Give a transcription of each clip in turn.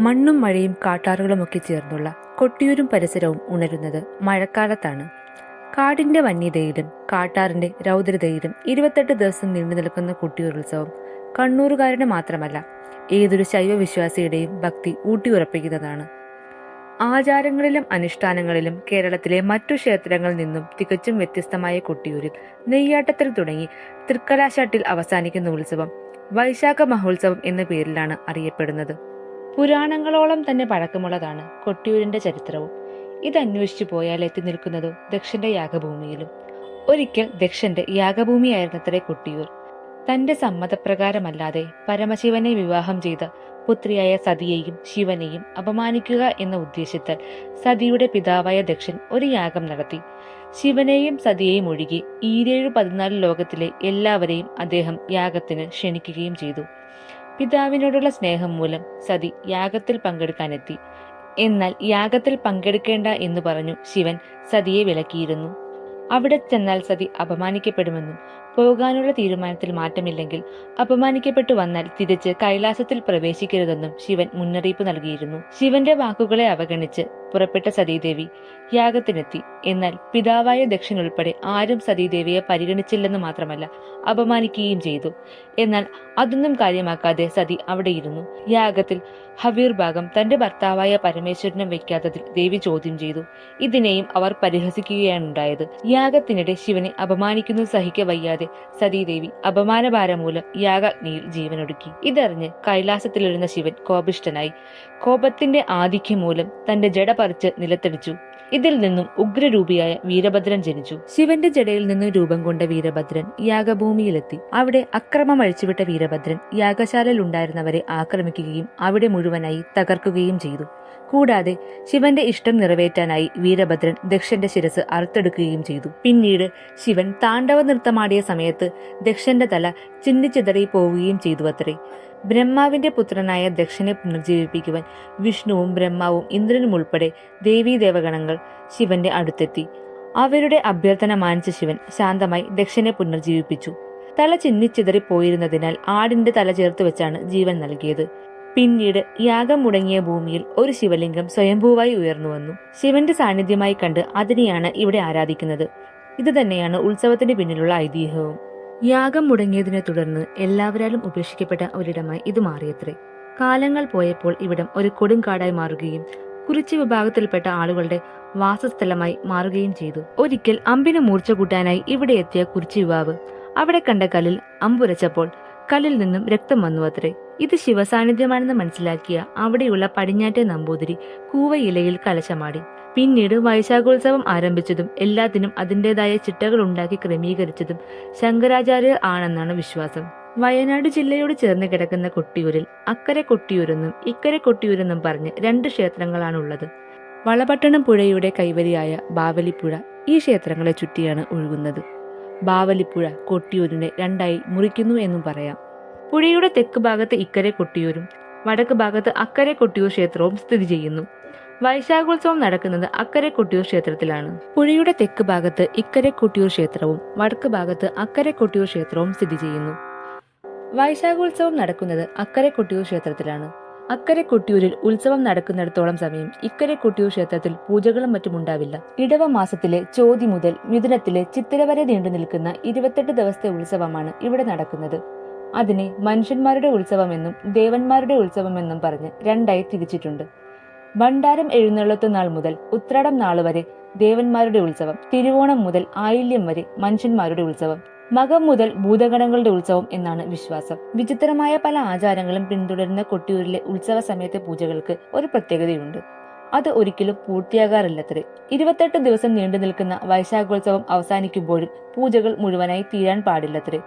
മണ്ണും മഴയും കാട്ടാറുകളുമൊക്കെ ചേർന്നുള്ള കൊട്ടിയൂരും പരിസരവും ഉണരുന്നത് മഴക്കാലത്താണ്. കാടിന്റെ വന്യതയിലും കാട്ടാറിന്റെ രൗദ്രതയിലും ഇരുപത്തെട്ട് ദിവസം നീണ്ടു നിൽക്കുന്ന കൊട്ടിയൂർ ഉത്സവം കണ്ണൂറുകാരുടെ മാത്രമല്ല ഏതൊരു ശൈവ വിശ്വാസിയുടെയും ഭക്തി ഊട്ടിയുറപ്പിക്കുന്നതാണ്. ആചാരങ്ങളിലും അനുഷ്ഠാനങ്ങളിലും കേരളത്തിലെ മറ്റു ക്ഷേത്രങ്ങളിൽ നിന്നും തികച്ചും വ്യത്യസ്തമായ കൊട്ടിയൂരിൽ നെയ്യാട്ടത്തിൽ തുടങ്ങി തൃക്കലാശാട്ടിൽ അവസാനിക്കുന്ന ഉത്സവം വൈശാഖ മഹോത്സവം എന്ന പേരിലാണ് അറിയപ്പെടുന്നത്. പുരാണങ്ങളോളം തന്നെ പഴക്കമുള്ളതാണ് കൊട്ടിയൂരിന്റെ ചരിത്രവും. ഇത് അന്വേഷിച്ചു പോയാൽ എത്തി നിൽക്കുന്നത് ദക്ഷന്റെ യാഗഭൂമിയിലും. ഒരിക്കൽ ദക്ഷന്റെ യാഗഭൂമിയായിരുന്നത്രേ കൊട്ടിയൂർ. തന്റെ സമ്മതപ്രകാരമല്ലാതെ പരമശിവനെ വിവാഹം ചെയ്ത പുത്രിയായ സതിയെയും ശിവനെയും അപമാനിക്കുക എന്ന ഉദ്ദേശത്താൽ സതിയുടെ പിതാവായ ദക്ഷൻ ഒരു യാഗം നടത്തി. ശിവനെയും സതിയെയും ഒഴികെ ഈരേഴു പതിനാല് ലോകത്തിലെ എല്ലാവരെയും അദ്ദേഹം യാഗത്തിന് ക്ഷണിക്കുകയും ചെയ്തു. പിതാവിനോടുള്ള സ്നേഹം മൂലം സതി യാഗത്തിൽ പങ്കെടുക്കാനെത്തി. എന്നാൽ യാഗത്തിൽ പങ്കെടുക്കേണ്ട എന്ന് പറഞ്ഞു ശിവൻ സതിയെ വിലക്കിയിരുന്നു. അവിടെ ചെന്നാൽ സതി അപമാനിക്കപ്പെടുമെന്നും പോകാനുള്ള തീരുമാനത്തിൽ മാറ്റമില്ലെങ്കിൽ അപമാനിക്കപ്പെട്ടു വന്നാൽ തിരിച്ച് കൈലാസത്തിൽ പ്രവേശിക്കരുതെന്നും ശിവൻ മുന്നറിയിപ്പ് നൽകിയിരുന്നു. ശിവന്റെ വാക്കുകളെ അവഗണിച്ച് പുറപ്പെട്ട സതീദേവി. യാഗത്തിനെത്തി. എന്നാൽ പിതാവായ ദക്ഷൻ ഉൾപ്പെടെ ആരും സതീദേവിയെ പരിഗണിച്ചില്ലെന്ന് മാത്രമല്ല അപമാനിക്കുകയും ചെയ്തു. എന്നാൽ അതൊന്നും കാര്യമാക്കാതെ സതി അവിടെയിരുന്നു യാഗത്തിൽ ഹവീർ ഭാഗം തന്റെ ഭർത്താവായ പരമേശ്വരനും വെക്കാത്തതിൽ ദേവി ചോദ്യം ചെയ്തു. ഇതിനെയും അവർ പരിഹസിക്കുകയാണുണ്ടായത് യാഗത്തിനിടെ ശിവനെ അപമാനിക്കുന്നത് സഹിക്ക വയ്യാതെ സതീദേവി അപമാനഭാരം മൂലം യാഗാഗ്നിയിൽ ജീവനൊടുക്കി. ഇതറിഞ്ഞ് കൈലാസത്തിലിരുന്ന ശിവൻ കോപിഷ്ടനായി കോപത്തിന്റെ ആധിക്യം മൂലം തന്റെ ജട പറിച്ച് നിലത്തടിച്ചു. ഇതിൽ നിന്നും ഉഗ്രരൂപിയായ വീരഭദ്രൻ ജനിച്ചു. ശിവന്റെ ജടയിൽ നിന്നും രൂപം കൊണ്ട വീരഭദ്രൻ യാഗഭൂമിയിലെത്തി. അവിടെ അക്രമം അഴിച്ചുവിട്ട വീരഭദ്രൻ യാഗശാലയിൽ ഉണ്ടായിരുന്നവരെ ആക്രമിക്കുകയും അവിടെ മുഴുവനായി തകർക്കുകയും ചെയ്തു. കൂടാതെ ശിവന്റെ ഇഷ്ടം നിറവേറ്റാനായി വീരഭദ്രൻ ദക്ഷന്റെ ശിരസ് അറുത്തെടുക്കുകയും ചെയ്തു. പിന്നീട് ശിവൻ താണ്ഡവ നൃത്തമാടിയ സമയത്ത് ദക്ഷന്റെ തല ചിന്നിച്ചിതറി പോവുകയും ചെയ്തു അത്രേ ബ്രഹ്മാവിന്റെ പുത്രനായ ദക്ഷനെ പുനർജീവിപ്പിക്കുവാൻ വിഷ്ണുവും ബ്രഹ്മാവും ഇന്ദ്രനും ഉൾപ്പെടെ ദേവീദേവഗണങ്ങൾ ശിവന്റെ അടുത്തെത്തി. അവരുടെ അഭ്യർത്ഥന മാനിച്ച ശിവൻ ശാന്തമായി ദക്ഷനെ പുനർജീവിപ്പിച്ചു. തല ചിന്നിച്ചിതറി പോയിരുന്നതിനാൽ ആടിന്റെ തല ചേർത്ത് വെച്ചാണ് ജീവൻ നൽകിയത്. പിന്നീട് യാഗം മുടങ്ങിയ ഭൂമിയിൽ ഒരു ശിവലിംഗം സ്വയംഭൂവായി ഉയർന്നു വന്നു. ശിവന്റെ സാന്നിധ്യമായി കണ്ട് അതിനെയാണ് ഇവിടെ ആരാധിക്കുന്നത്. ഇത് തന്നെയാണ് ഉത്സവത്തിന് പിന്നിലുള്ള ഐതിഹ്യവും. യാഗം മുടങ്ങിയതിനെ തുടർന്ന് എല്ലാവരാലും ഉപേക്ഷിക്കപ്പെട്ട ഒരിടമായി ഇത് മാറിയത്രേ. കാലങ്ങൾ പോയപ്പോൾ ഇവിടം ഒരു കൊടുങ്കാടായി മാറുകയും കുറിച്ച് വിഭാഗത്തിൽപ്പെട്ട ആളുകളുടെ വാസസ്ഥലമായി മാറുകയും ചെയ്തു. ഒരിക്കൽ അമ്പിന് മൂർച്ച കൂട്ടാനായി ഇവിടെ എത്തിയ കുറിച്ച് യുവാവ് അവിടെ കണ്ട കല്ലിൽ അമ്പുരച്ചപ്പോൾ കല്ലിൽ നിന്നും രക്തം വന്നു അത്രേ ഇത് ശിവസാന്നിധ്യമാണെന്ന് മനസ്സിലാക്കിയ അവിടെയുള്ള പടിഞ്ഞാറ്റെ നമ്പൂതിരി കൂവയിലയിൽ കലശമാടി. പിന്നീട് വൈശാഖോത്സവം ആരംഭിച്ചതും എല്ലാത്തിനും അതിന്റെതായ ചിട്ടകൾ ഉണ്ടാക്കി ക്രമീകരിച്ചതും ശങ്കരാചാര്യർ ആണെന്നാണ് വിശ്വാസം. വയനാട് ജില്ലയോട് ചേർന്ന് കിടക്കുന്ന കൊട്ടിയൂരിൽ അക്കരെ കൊട്ടിയൂരെന്നും ഇക്കരെ കൊട്ടിയൂരെന്നും പറഞ്ഞ് രണ്ട് ക്ഷേത്രങ്ങളാണുള്ളത്. വളപട്ടണം പുഴയുടെ കൈവരിയായ ബാവലിപ്പുഴ ഈ ക്ഷേത്രങ്ങളെ ചുറ്റിയാണ് ഒഴുകുന്നത്. ബാവലിപ്പുഴ കൊട്ടിയൂരിനെ രണ്ടായി മുറിക്കുന്നു എന്നും പറയാം. പുഴയുടെ തെക്ക് ഭാഗത്ത് ഇക്കരെ കൊട്ടിയൂരും വടക്ക് ഭാഗത്ത് അക്കരെ കൊട്ടിയൂർ ക്ഷേത്രവും സ്ഥിതി ചെയ്യുന്നു. വൈശാഖോത്സവം നടക്കുന്നത് അക്കരെ കൊട്ടിയൂർ ക്ഷേത്രത്തിലാണ്. പുഴയുടെ തെക്ക് ഭാഗത്ത് ഇക്കരെ കൊട്ടിയൂർ ക്ഷേത്രവും വടക്ക് ഭാഗത്ത് അക്കരെ കൊട്ടിയൂർ ക്ഷേത്രവും സ്ഥിതി ചെയ്യുന്നു. വൈശാഖോത്സവം നടക്കുന്നത് അക്കരെ കൊട്ടിയൂർ ക്ഷേത്രത്തിലാണ്. അക്കരെ കൊട്ടിയൂരിൽ ഉത്സവം നടക്കുന്നിടത്തോളം സമയം ഇക്കരെ കൊട്ടിയൂർ ക്ഷേത്രത്തിൽ പൂജകളും മറ്റും ഉണ്ടാവില്ല. ഇടവ മാസത്തിലെ ചോതി മുതൽ മിഥുനത്തിലെ ചിത്തിര വരെ നീണ്ടു നിൽക്കുന്ന ഇരുപത്തെട്ട് ദിവസത്തെ ഉത്സവമാണ് ഇവിടെ നടക്കുന്നത്. അതിനെ മനുഷ്യന്മാരുടെ ഉത്സവമെന്നും ദേവന്മാരുടെ ഉത്സവമെന്നും പറഞ്ഞ് രണ്ടായി തിരിച്ചിട്ടുണ്ട്. ഭണ്ഡാരം എഴുന്നള്ളത്ത് നാൾ മുതൽ ഉത്രാടം നാൾ വരെ ദേവന്മാരുടെ ഉത്സവം തിരുവോണം മുതൽ ആയില്യം വരെ മനുഷ്യന്മാരുടെ ഉത്സവം. മകം മുതൽ ഭൂതഗണങ്ങളുടെ ഉത്സവം എന്നാണ് വിശ്വാസം. വിചിത്രമായ പല ആചാരങ്ങളും പിന്തുടരുന്ന കൊട്ടിയൂരിലെ ഉത്സവ സമയത്തെ പൂജകൾക്ക് ഒരു പ്രത്യേകതയുണ്ട്. അത് ഒരിക്കലും പൂർത്തിയാകാറില്ലത്രേ. ഇരുപത്തെട്ട് ദിവസം നീണ്ടു നിൽക്കുന്ന വൈശാഖോത്സവം അവസാനിക്കുമ്പോഴും പൂജകൾ മുഴുവനായി തീരാൻ പാടില്ലത്രേ.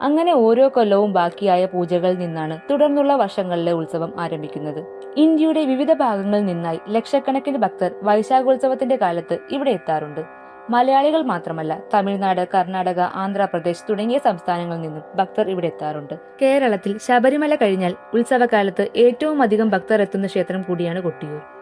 അങ്ങനെ ഓരോ കൊല്ലവും ബാക്കിയായ പൂജകളിൽ നിന്നാണ് തുടർന്നുള്ള വർഷങ്ങളിലെ ഉത്സവം ആരംഭിക്കുന്നത്. ഇന്ത്യയുടെ വിവിധ ഭാഗങ്ങളിൽ നിന്നായി ലക്ഷക്കണക്കിന് ഭക്തർ വൈശാഖോത്സവത്തിന്റെ കാലത്ത് ഇവിടെ എത്താറുണ്ട്. മലയാളികൾ മാത്രമല്ല തമിഴ്നാട് കർണാടക ആന്ധ്രാപ്രദേശ് തുടങ്ങിയ സംസ്ഥാനങ്ങളിൽ നിന്നും ഭക്തർ ഇവിടെ എത്താറുണ്ട്. കേരളത്തിൽ ശബരിമല കഴിഞ്ഞാൽ ഉത്സവകാലത്ത് ഏറ്റവും അധികം ഭക്തർ എത്തുന്ന ക്ഷേത്രം കൂടിയാണ് കൊട്ടിയൂർ.